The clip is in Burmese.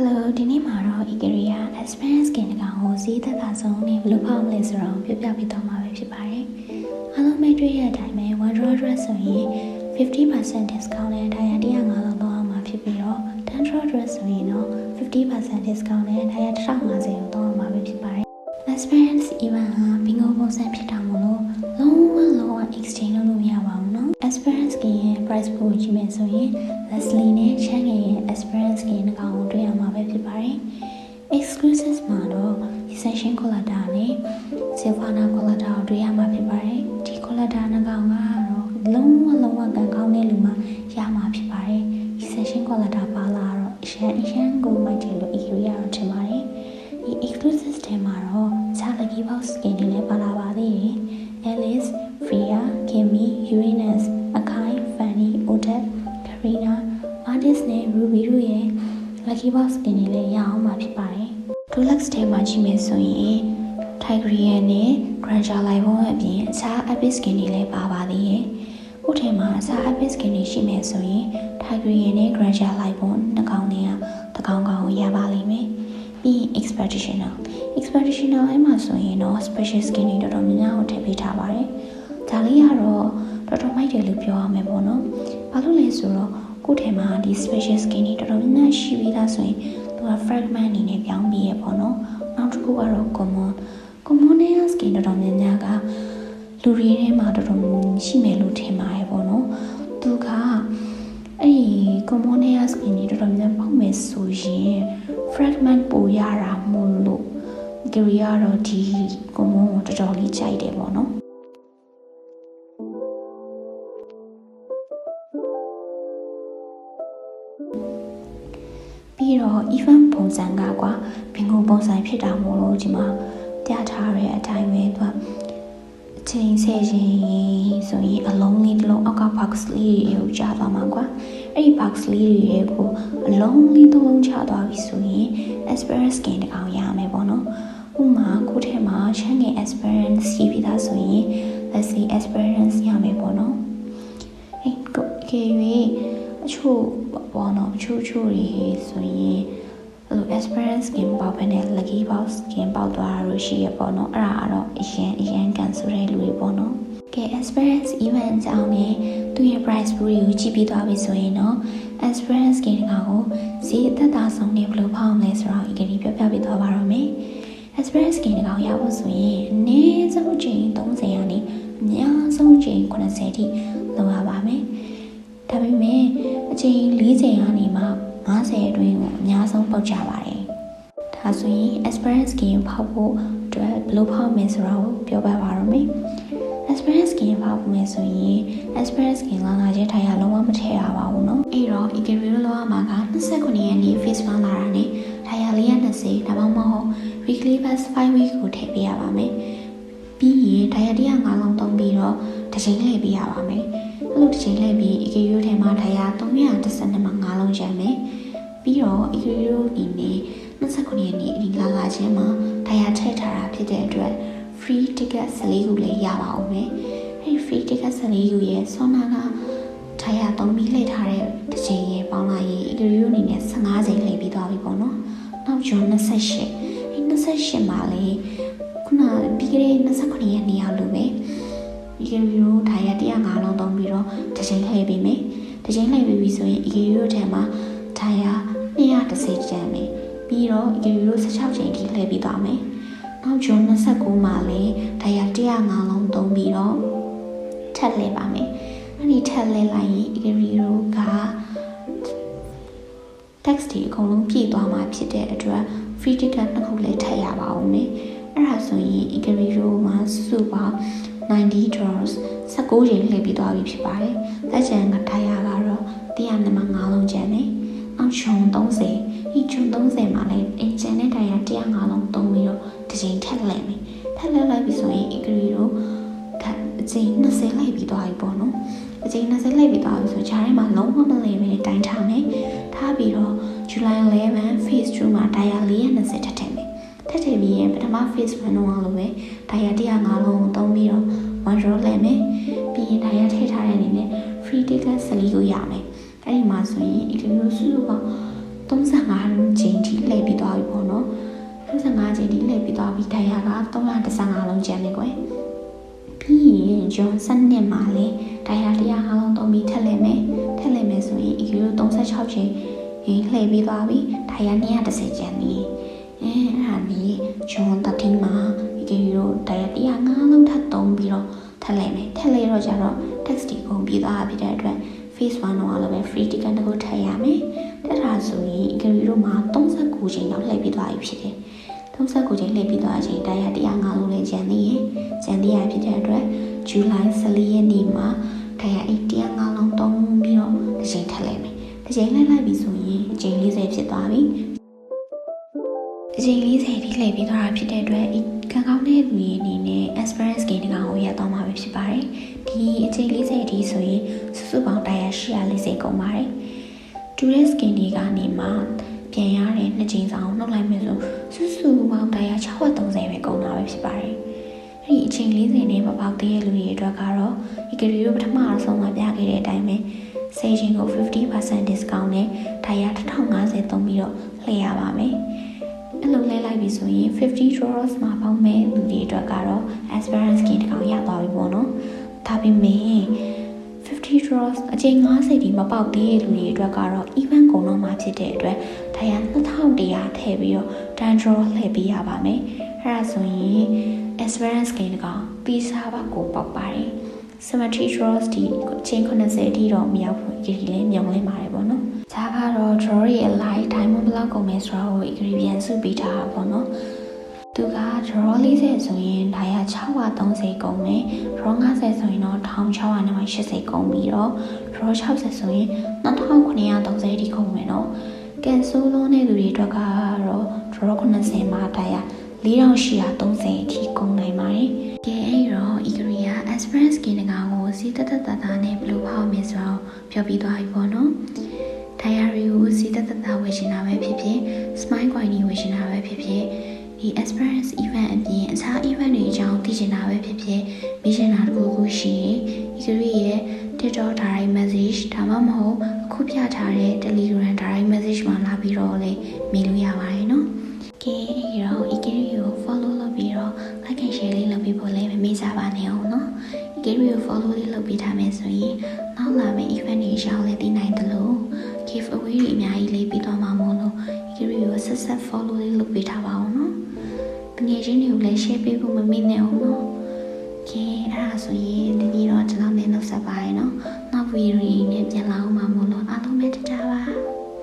Hello ဒီနေ့မှာတော့ Ikeria Experience Skin တကောင်ကိုဈေးသက်သာဆုံးနဲ့ဘယ်လိုဖောက်မလဲဆိုတော့ပြပြပေးသွားမှာပဲဖြစ်ပါတယ်။အားလုံးမိတ်တွေ့ရတဲ့အတိုင်းပဲ one draw dress ဆိုရင်50% discount နဲ့ဒါရ105လောက်တော့အောင်မှာဖြစ်ပြီးတော့ ten draw dress ဆိုရင်တော့50% discount နဲ့ဒါရ150ကိုတော့အောင်မှာပဲဖြစ်ပါတယ်။ Experience event ဟာဘင်္ဂိုပုံစံဖြစ်တာမို့လို့လုံးဝလုံးဝ exchange လုပ်လို့မရပါဘူးနော်။ Experience Skin ရဲ့ price ကိုကြည့်မယ်ဆိုရင် Leslie နဲ့ Chang ရဲ့ Experience Skin တကောင်ကိုတွေ့ရမှာပဲ ဖြစ်ပါတယ်။ exclusive မှာတော့ essential collector နဲ့ silver collector ကိုတွေ့ရမှာဖြစ်ပါတယ်။ဒီ collector နှစ်ကောင်ကတော့လုံးဝလုံးဝကန်ကောင်းတဲ့လူမှရမှာဖြစ်ပါတယ်။ essential collector ပါလာတော့အရှမ်းအရှမ်းကိုမိုက်တယ်လို့ EQ ရတော့ထင်ပါတယ်။ဒီ exclusive ထဲမှာတော့ခြား lucky box skin တွေလည်းပါလာပါသေးတယ်။ Alice, Freya, Kimmy, Uranus, Akai, Fanny, Odette, Karina, Artist နဲ့ Ruby တို့ရဲ့ lucky box skin တွေလည်းရအောင်မှာဖြစ်ပါတယ်။ Deluxe ထဲမှာကြည့်မယ်ဆိုရင် Tigerian နဲ့ Granger Live ဘုံအပြင်အခြား epic skin တွေလည်းပါပါသေးတယ်။ခုထဲမှာအခြား epic skin တွေရှိမယ်ဆိုရင် Tigerian နဲ့ Granger Live ဘုံနှစ်ကောင်တွေကတကောင်ကောင်ကိုရပါလိမ့်မယ်။ပြီးရင် expeditional expeditional အဲ့မှာဆိုရင်တော့ special skin တွေတော်တော်များများကိုထည့်ပေးထားပါတယ်။ဒါလေးကတော့တော်တော်မိုက်တယ်လို့ပြောရမယ်ပေါ့နော်။ဘာလို့လဲဆိုတော့ ကိုယ့်ထဲမှာဒီ special skin တွေတော်တော်များများရှိပြီးသားဆိုရင်သူက fragment အနေနဲ့ပြောင်းပြီးရပေါ့နော်။နောက်တစ်ခုကတော့ common common နဲ့ skin တော်တော်များများကလူတွေထဲမှာတော်တော်ရှိမယ်လို့ထင်ပါတယ်ပေါ့နော်။သူကအဲ့ဒီ common နဲ့ skin တွေတော်တော်များများပေါက်မယ်ဆိုရင် fragment ပိုရတာမို့လို့ Gary ကတော့ဒီ common ကိုတော်တော်လေးကြိုက်တယ်ပေါ့နော်။ ပြီးတော့ event ပုံစံကကွာဘင်ကိုပုံစံဖြစ်တာမို့လို့ဒီမှာပြထားတဲ့အတိုင်းပဲသူကအချိန်ဆယ်ချိန်ဆိုရင်အလုံးလေးတစ်လုံးအောက်က box လေးတွေကိုကြာသွားမှာကွာအဲ့ဒီ box လေးတွေကိုအလုံးလေးတစ်လုံးချသွားပြီဆိုရင် experience skin တကောင်ရမယ်ပေါ့နော်ဥမာကိုထဲမှာ channel experience ရှိ ချို့ချို့တွေဆိုရင်အဲ့လို experience skin ပေါက်ပဲနဲ့ lucky box skin ပေါက်သွားတာလို့ရှိရပေါ့နော်အဲ့ဒါကတော့အရင်အရင်ကန်ဆိုတဲ့လူတွေပေါ့နော်ကဲ experience event အကြောင်းနဲ့သူရဲ့ price pool ကိုကြည့်ပြီးသွားပြီဆိုရင်တော့ experience skin တကောင်ကိုဈေးအသက်သာဆုံးနဲ့ဘယ်လိုဖောက်မလဲဆိုတော့ဒီကနေ့ပြောပြပေးသွားပါတော့မယ် experience skin တကောင်ရဖို့ဆိုရင်အနည်းဆုံးချိန်30ရာနေအများဆုံးချိန်80ထိလောက်ရပါမယ် ဒါပေမဲ့အချိန်40ချိန်ကနေမှ50အတွင်းကိုအများဆုံးပေါက်ကြပါတယ်။ဒါဆိုရင် experience skin ဖောက်ဖို့အတွက်ဘယ်လိုဖောက်မလဲဆိုတာကိုပြောပြပါတော့မယ်။ experience skin ဖောက်ဖို့မယ်ဆိုရင် experience skin လာလာချင်းထိုင်ရလုံးဝမထည့်ရပါဘူးနော်။အဲ့တော့ Ikeri လောကမှာက29ရက်နေ့ face 1လာတာနဲ့ထိုင်ရ420ဒါမှမဟုတ် weekly pass 5 week ကိုထည့်ပေးရပါမယ်။ပြီးရင်ဒါရ105လုံးသုံးပြီးတော့တစ်ချိန်လှည့်ပေးရပါမယ်။ အဲ့လိုတစ်ချိန်လိုက်ပြီး EKU ထဲမှာထားရ312မှာ9လုံးရမ်းမယ်ပြီးတော့ EKU အနေနဲ့29ရက်နေ့ဒီလာလာချင်းမှာထားရထည့်ထားတာဖြစ်တဲ့အတွက် free ticket 14ခုလည်းရပါအောင်မယ်အဲ့ free ticket 14ခုရဲ့ဆောနာကထားရ3ပြီးလှည့်ထားတဲ့တစ်ချိန်ရဲ့ပေါင်းလိုက်ရင် EKU အနေနဲ့15ချိန်လှည့်ပြီးသွားပြီပေါ့နော်နောက်ဂျွန်28အဲ့28မှာလေခုနပြီးခဲ့တဲ့29ရက်နေ့ရောက်လို့ပဲ ဒီကရီရိုထိုင်ရ105လုံးသုံးပြီးတော့တစ်ချိန်လှည့်ပေးမယ်တစ်ချိန်လှည့်ပေးပြီဆိုရင်ဒီကရီရိုထဲမှာထိုင်ရ230ကျန်မယ်ပြီးတော့ဒီကရီရို16ချိန်ထိလှည့်ပြီးသွားမယ်နောက်ဂျွန်29မှာလည်းထိုင်ရ105လုံးသုံးပြီးတော့ထပ်လှည့်ပါမယ်အဲ့ဒီထပ်လှည့်လိုက်ရင်ဒီကရီရိုက text တွေအကုန်လုံးပြည့်သွားမှာဖြစ်တဲ့အတွက် free ticket တစ်ခုလည်းထည့်ရပါဦးမယ်အဲ့ဒါဆိုရင် Ikari Row မှာစုစုပေါင်း 90 draws 19ချိန်လှည့်ပြီးသွားပြီဖြစ်ပါတယ်။လက်ကျန်ကထားရကတော့105လုံးကျန်တယ်။နောက်ဂျုံ30ဒီဂျုံ30မှာလည်းအင်ဂျင်နဲ့တိုင်ရ105လုံးသုံးပြီးတော့တစ်ချိန်ထပ်လှည့်မယ်။ထပ်လှည့်လိုက်ပြီဆိုရင် Ikari Row ကအချိန်20လိုက်ပြီးသွားပြီပေါ့နော်။အချိန်20လိုက်ပြီးသွားပြီဆိုဂျားထဲမှာလုံးဝမလဲပဲတိုင်းထားမယ်။ထားပြီးတော့ July 11 phase 2မှာ dial 420ထပ်ထည့်မယ်။ တက်တယ်ပြီးရင်ပထမ phase 1လုံးအောင်လို့ပဲဒါရ105လုံးကိုသုံးပြီးတော့ one roll လဲမယ်ပြီးရင်ဒါရထည့်ထားတဲ့အနေနဲ့ free ticket 14ကိုရမယ်အဲ့ဒီမှာဆိုရင်ဒီလိုစုစုပေါင်း35လုံးချိန်ထိလဲပြီးသွားပြီပေါ့နော်35ချိန်ထိလဲပြီးသွားပြီဒါရက315လုံးကျန်နေကွယ်ပြီးရင်ဂျွန်7မှာလဲဒါရ105လုံးသုံးပြီးထည့်လဲမယ်ထည့်လဲမယ်ဆိုရင်ဒီလို36ချိန်ရင်လှည့်ပြီးသွားပြီဒါရ210ကျန်နေတယ် အဲအဲ့ဒါပြီးဂျွန်13မှာ EQ တိုင်ယာ105လုံးထပ်သုံးပြီးတော့ထက်လဲမယ်ထက်လဲတော့ကြတော့ text ဒီကုန်ပြီးသွားပြီတဲ့အတွက် phase 1တော့လည်းပဲ free ticket တစ်ခုထည့်ရမယ်တက်တာဆိုရင် EQ တို့မှာ39ချိန်တော့လှည့်ပြီးသွားပြီဖြစ်တယ်39ချိန်လှည့်ပြီးသွားချိန်တိုင်ယာ105လုံးလည်းကျန်သေးရင်ကျန်သေးရဖြစ်တဲ့အတွက်ဇူလိုင်14ရက်နေ့မှာတိုင်ယာ105လုံးသုံးပြီးတော့တစ်ချိန်ထပ်လိုက်မယ်တစ်ချိန်လှည့်လိုက်ပြီဆိုရင်အချိန်40ဖြစ်သွားပြီ အချိန်40ထိလှည့်ပြီးသွားတာဖြစ်တဲ့အတွက်ကံကောင်းတဲ့လူတွေအနေနဲ့ experience gain တကောင်ကိုရသွားမှာပဲဖြစ်ပါတယ်ဒီအချိန်40ထိဆိုရင်စုစုပေါင်းတိုင်ယာ840ကုန်ပါတယ် tourist gain တွေကနေမှပြန်ရတဲ့နှစ်ချိန်ဆောင်နှုတ်လိုက်မယ်ဆိုစုစုပေါင်းတိုင်ယာ630ပဲကုန်တာပဲဖြစ်ပါတယ်အဲ့ဒီအချိန်40နဲ့မပေါက်သေးတဲ့လူတွေအတွက်ကတော့ဒီကရီတို့ပထမအဆုံးမှာပြခဲ့တဲ့အတိုင်းပဲစေချင်းကို50% discount နဲ့တိုင်ယာ1050သုံးပြီးတော့လှည့်ရပါမယ် အဲ့လိုလဲလိုက်ပြီဆိုရင်50 dollars မှာပေါက်မဲ့လူတွေအတွက်ကတော့ experience gain တစ်ကောင်ရသွားပြီပေါ့နော်ဒါပေမဲ့50 draws အချိန်90ဒီမပေါက်သေးတဲ့လူတွေအတွက်ကတော့ even ကုန်တော့မှာဖြစ်တဲ့အတွက်ဒါရ2100ထည့်ပြီးတော့ dan draw လှည့်ပေးရပါမယ်အဲ့ဒါဆိုရင် experience gain တကောင်ပြီးစားပါကိုပေါက်ပါတယ် symmetry draws ဒီအချိန်90တိတော့မရောက်ဘူးဒီလေးမြုံလေးပါတယ်ပေါ့နော်။ဒါ ကတော့ draw ရဲ့ live time ဘယ်လောက်ကုန်မယ်ဆိုတာကို ingredient စုပေးထားတာပေါ့နော်။သူက draw 40ဆိုရင်ဒါရ630ကုန်မယ် draw 50ဆိုရင်တော့1680ကုန်ပြီးတော့ draw 60ဆိုရင်2930ဒီကုန်မယ်နော်။ကန်ဆိုးလုံးတဲ့လူတွေအတွက်ကတော့ draw 90မှာဒါရ4830အထိကုန်နိုင်ပါတယ်။ကဲအဲ့တော့ Igria Express ကင်းတကောင်ကိုစီတသက်တသားနဲ့ဘယ်လိုဖောက်မလဲဆိုတော့ပြောပြသွားပြီပေါ့နော်။ diary ကိုစီတသက်တသားဝယ်ရှင်တာပဲဖြစ်ဖြစ် smile coin ကြီးဝယ်ရှင်တာပဲဖြစ်ဖြစ်ဒီ experience event အပြင်အခြား event တွေအကြောင်းသိချင်တာပဲဖြစ်ဖြစ်မေးချင်တာတခုခုရှိရင် Igria ရဲ့ TikTok direct message ဒါမှမဟုတ်အခုပြထားတဲ့ Telegram direct message မှာလာပြီးတော့လည်းမေးလို့ရပါတယ်နော်။ကဲအဲ့တော့ Igria ကို follow လုပ်ပြီးတော့ like and share လေးလုပ်ပြီးဖို့လည်းမမေ့ကြပါနဲ့အောင်နော် Igria ကို follow လေးလုပ်ပြီးထားမယ်ဆိုရင်နောက်လာမယ့် event တွေရှောင်းလည်းသိနိုင်တယ်လို့ give away တွေအများကြီးလေးပြီးတော့မှာမို့လို့ Igria ကိုဆက်ဆက် follow လေးလုပ်ပြီးထားပါအောင်နော်ငွေချင်းတွေကိုလည်း share ပေးဖို့မမေ့နဲ့အောင်နော်ကဲအဲ့ဒါဆိုရင်ဒီနေ့တော့ကျွန်တော်လည်းနှုတ်ဆက်ပါရနော်နောက်ဗီဒီယိုတွေနဲ့ပြန်လာအောင်ပါမို့